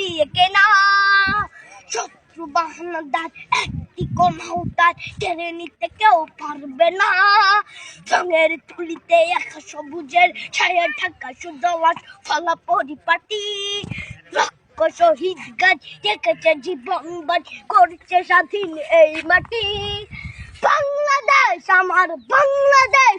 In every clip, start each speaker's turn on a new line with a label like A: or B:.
A: দিয়ে কেনা শত্রু বাহানাদার একটি কম হাউতার কেড়ে নিতে কেউ পারবে না রঙের তুলিতে একা সবুজের ছায়া ঢাকা সুদলাস ফলা পরিপাটি শহীদ গাছ রেখেছে জীবন করছে স্বাধীন এই মাটি বাংলাদেশ আমার বাংলাদেশ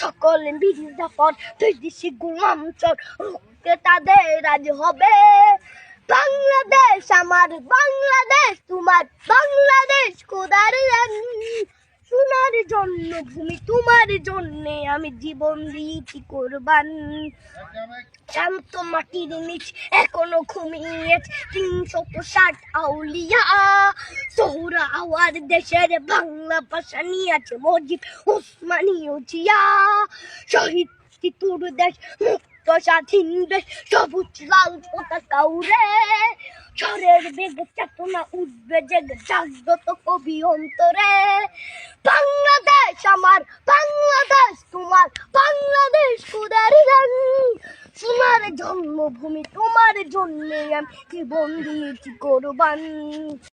A: সকলে বিদেশি গোলাম চর রুখতে তাদের আজ হবে। বাংলাদেশ আমার, বাংলাদেশ তোমার, বাংলাদেশ কোদার সোনার জন্য ভূমি, তোমার জন্য আমি জীবন দিয়েছি কোরবান। শান্ত মাটির নিচ এখনও ঘুমিয়ে তিনশো ষাট আউলিয়া। আওয়ার দেশের বাংলা ভাষা নিয়েছে মজিব উসমানীয় জিয়া শহীদ তিতুর দেশ, মুক্ত স্বাধীন দেশ, সবুজ লাল পতাকা উড়ে। ঝড়ের বেগ চেতনা উঠবে, জেগে জাগ্রত কবি অন্তরে। বাংলাদেশ আমার, বাংলাদেশ তোমার, বাংলাদেশ কুদার সোনার জন্মভূমি, তোমার জন্যে আমি জীবন দিয়েছি কোরবান।